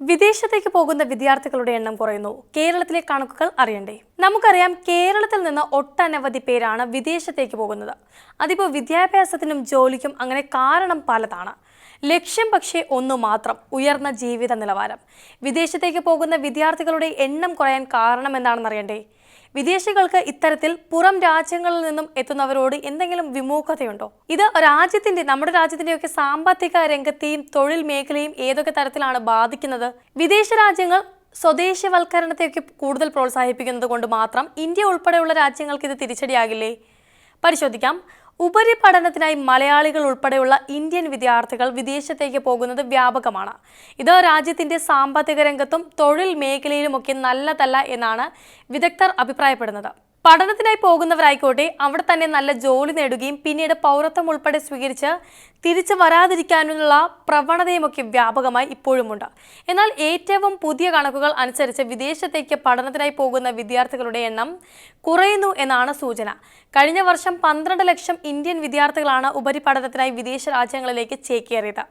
വിദേശത്തേക്ക് പോകുന്ന വിദ്യാർത്ഥികളുടെ എണ്ണം കുറയുന്നു. കേരളത്തിലെ കണക്കുകൾ അറിയണ്ടേ? നമുക്കറിയാം കേരളത്തിൽ നിന്ന് ഒട്ടനവധി പേരാണ് വിദേശത്തേക്ക് പോകുന്നത്. അതിപ്പോൾ വിദ്യാഭ്യാസത്തിനും ജോലിക്കും അങ്ങനെ കാരണം പലതാണ്. ലക്ഷ്യം പക്ഷേ ഒന്നു മാത്രം ഉയർന്ന ജീവിത നിലവാരം. വിദേശത്തേക്ക് പോകുന്ന വിദ്യാർത്ഥികളുടെ എണ്ണം കുറയാൻ കാരണം എന്താണെന്ന് അറിയണ്ടേ വിദേശികൾക്ക് ഇത്തരത്തിൽ പുറം രാജ്യങ്ങളിൽ നിന്നും എത്തുന്നവരോട് എന്തെങ്കിലും വിമുഖതയുണ്ടോ? ഇത് രാജ്യത്തിന്റെ നമ്മുടെ രാജ്യത്തിന്റെയൊക്കെ സാമ്പത്തിക രംഗത്തെയും തൊഴിൽ മേഖലയും ഏതൊക്കെ തരത്തിലാണ് ബാധിക്കുന്നത്? വിദേശ രാജ്യങ്ങൾ സ്വദേശവൽക്കരണത്തെയൊക്കെ കൂടുതൽ പ്രോത്സാഹിപ്പിക്കുന്നത് കൊണ്ട് മാത്രം ഇന്ത്യ ഉൾപ്പെടെയുള്ള രാജ്യങ്ങൾക്ക് ഇത് തിരിച്ചടിയാകില്ലേ? പരിശോധിക്കാം. ഉപരിപഠനത്തിനായി മലയാളികൾ ഉൾപ്പെടെയുള്ള ഇന്ത്യൻ വിദ്യാർത്ഥികൾ വിദേശത്തേക്ക് പോകുന്നത് വ്യാപകമാണ്. ഇത് രാജ്യത്തിന്റെ സാമ്പത്തിക രംഗത്തും തൊഴിൽ മേഖലയിലുമൊക്കെ നല്ലതല്ല എന്നാണ് വിദഗ്ധർ അഭിപ്രായപ്പെടുന്നത്. പഠനത്തിനായി പോകുന്നവരായിക്കോട്ടെ അവിടെ തന്നെ നല്ല ജോലി നേടുകയും പിന്നീട് പൗരത്വം ഉൾപ്പെടെ സ്വീകരിച്ച് തിരിച്ചു വരാതിരിക്കാനുള്ള പ്രവണതയുമൊക്കെ വ്യാപകമായി ഇപ്പോഴുമുണ്ട്. എന്നാൽ ഏറ്റവും പുതിയ കണക്കുകൾ അനുസരിച്ച് വിദേശത്തേക്ക് പഠനത്തിനായി പോകുന്ന വിദ്യാർത്ഥികളുടെ എണ്ണം കുറയുന്നു എന്നാണ് സൂചന. കഴിഞ്ഞ വർഷം പന്ത്രണ്ട് ലക്ഷം ഇന്ത്യൻ വിദ്യാർത്ഥികളാണ് ഉപരിപഠനത്തിനായി വിദേശ രാജ്യങ്ങളിലേക്ക് ചേക്കേറിയത്.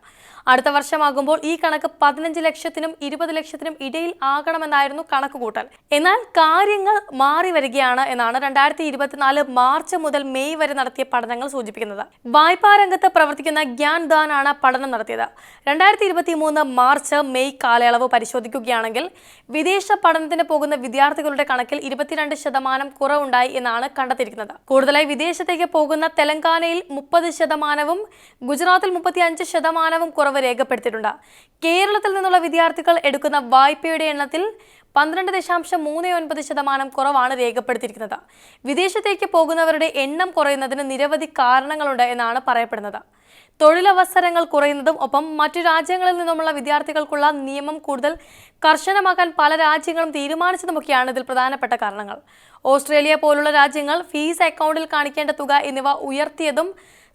അടുത്ത വർഷമാകുമ്പോൾ ഈ കണക്ക് പതിനഞ്ച് ലക്ഷത്തിനും ഇരുപത് ലക്ഷത്തിനും ഇടയിൽ ആകണമെന്നായിരുന്നു കണക്കുകൂട്ടൽ. എന്നാൽ കാര്യങ്ങൾ മാറി വരികയാണ് എന്നാണ് രണ്ടായിരത്തി ഇരുപത്തിനാല് മാർച്ച് മുതൽ മെയ് വരെ നടത്തിയ പഠനങ്ങൾ സൂചിപ്പിക്കുന്നത്. വായ്പാ രംഗത്ത് പ്രവർത്തിക്കുന്ന ഗ്യാൻ ദാൻ ആണ് പഠനം നടത്തിയത്. രണ്ടായിരത്തി ഇരുപത്തി മൂന്ന് മാർച്ച് മെയ് കാലയളവ് പരിശോധിക്കുകയാണെങ്കിൽ വിദേശ പഠനത്തിന് പോകുന്ന വിദ്യാർത്ഥികളുടെ കണക്കിൽ ഇരുപത്തിരണ്ട് ശതമാനം കുറവുണ്ടായി എന്നാണ് കണ്ടെത്തിയിരിക്കുന്നത്. കൂടുതലായി വിദേശത്തേക്ക് പോകുന്ന തെലങ്കാനയിൽ മുപ്പത് ശതമാനവും ഗുജറാത്തിൽ മുപ്പത്തി അഞ്ച് ശതമാനവും കുറവ് രേഖപ്പെടുത്തിയിട്ടുണ്ട്. കേരളത്തിൽ നിന്നുള്ള വിദ്യാർത്ഥികൾ എടുക്കുന്ന വായ്പയുടെ എണ്ണത്തിൽ പന്ത്രണ്ട് ദശാംശം മൂന്ന് ഒൻപത് ശതമാനം കുറവാണ് രേഖപ്പെടുത്തിയിരിക്കുന്നത്. വിദേശത്തേക്ക് പോകുന്നവരുടെ എണ്ണം കുറയുന്നതിന് നിരവധി കാരണങ്ങളുണ്ട് എന്നാണ് പറയപ്പെടുന്നത്. തൊഴിലവസരങ്ങൾ കുറയുന്നതും ഒപ്പം മറ്റു രാജ്യങ്ങളിൽ നിന്നുമുള്ള വിദ്യാർത്ഥികൾക്കുള്ള നിയമം കൂടുതൽ കർശനമാക്കാൻ പല രാജ്യങ്ങളും തീരുമാനിച്ചതുമൊക്കെയാണ് ഇതിൽ പ്രധാനപ്പെട്ട കാരണങ്ങൾ. ഓസ്ട്രേലിയ പോലുള്ള രാജ്യങ്ങൾ ഫീസ് അക്കൗണ്ടിൽ കാണിക്കേണ്ട തുക എന്നിവ ഉയർത്തിയതും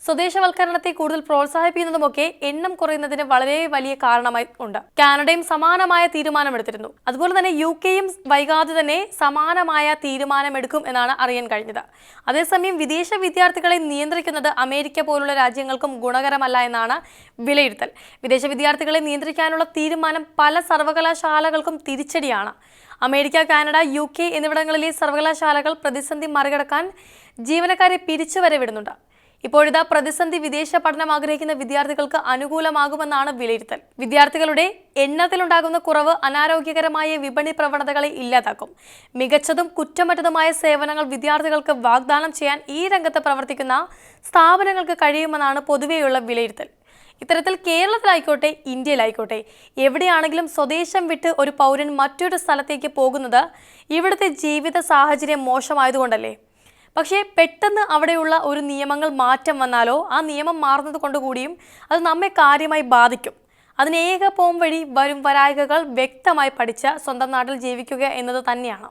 സ്വദേശവൽക്കരണത്തെ കൂടുതൽ പ്രോത്സാഹിപ്പിക്കുന്നതുമൊക്കെ എണ്ണം കുറയുന്നതിന് വളരെ വലിയ കാരണമായി ഉണ്ട്. കാനഡയും സമാനമായ തീരുമാനമെടുത്തിരുന്നു. അതുപോലെ തന്നെ യു കെയും വൈകാതെ തന്നെ സമാനമായ തീരുമാനമെടുക്കും എന്നാണ് അറിയാൻ കഴിഞ്ഞത്. അതേസമയം വിദേശ വിദ്യാർത്ഥികളെ നിയന്ത്രിക്കുന്നത് അമേരിക്ക പോലുള്ള രാജ്യങ്ങൾക്കും ഗുണകരമല്ല എന്നാണ് വിലയിരുത്തൽ. വിദേശ വിദ്യാർത്ഥികളെ നിയന്ത്രിക്കാനുള്ള തീരുമാനം പല സർവകലാശാലകൾക്കും തിരിച്ചടിയാണ്. അമേരിക്ക കാനഡ യു കെ എന്നിവിടങ്ങളിലെ സർവകലാശാലകൾ പ്രതിസന്ധി മറികടക്കാൻ ജീവനക്കാരെ പിരിച്ചുവരവിടുന്നുണ്ട്. ഇപ്പോഴിതാ പ്രതിസന്ധി വിദേശ പഠനം ആഗ്രഹിക്കുന്ന വിദ്യാർത്ഥികൾക്ക് അനുകൂലമാകുമെന്നാണ് വിലയിരുത്തൽ. വിദ്യാർത്ഥികളുടെ എണ്ണത്തിലുണ്ടാകുന്ന കുറവ് അനാരോഗ്യകരമായ വിപണി പ്രവണതകളെ ഇല്ലാതാക്കും. മികച്ചതും കുറ്റമറ്റതുമായ സേവനങ്ങൾ വിദ്യാർത്ഥികൾക്ക് വാഗ്ദാനം ചെയ്യാൻ ഈ രംഗത്ത് പ്രവർത്തിക്കുന്ന സ്ഥാപനങ്ങൾക്ക് കഴിയുമെന്നാണ് പൊതുവെയുള്ള വിലയിരുത്തൽ. ഇത്തരത്തിൽ കേരളത്തിലായിക്കോട്ടെ ഇന്ത്യയിലായിക്കോട്ടെ എവിടെയാണെങ്കിലും സ്വദേശം വിട്ട് ഒരു പൗരൻ മറ്റൊരു സ്ഥലത്തേക്ക് പോകുന്നത് ഇവിടുത്തെ ജീവിത സാഹചര്യം മോശമായതുകൊണ്ടല്ലേ? പക്ഷേ പെട്ടെന്ന് അവിടെയുള്ള ഒരു നിയമങ്ങൾ മാറ്റം വന്നാലോ ആ നിയമം മാറുന്നത് കൊണ്ടുകൂടിയും അത് നമ്മെ കാര്യമായി ബാധിക്കും. അതിനേക പോം വഴി വരും വരായികകൾ വ്യക്തമായി പഠിച്ച സ്വന്തം നാട്ടിൽ ജീവിക്കുക എന്നത് തന്നെയാണ്.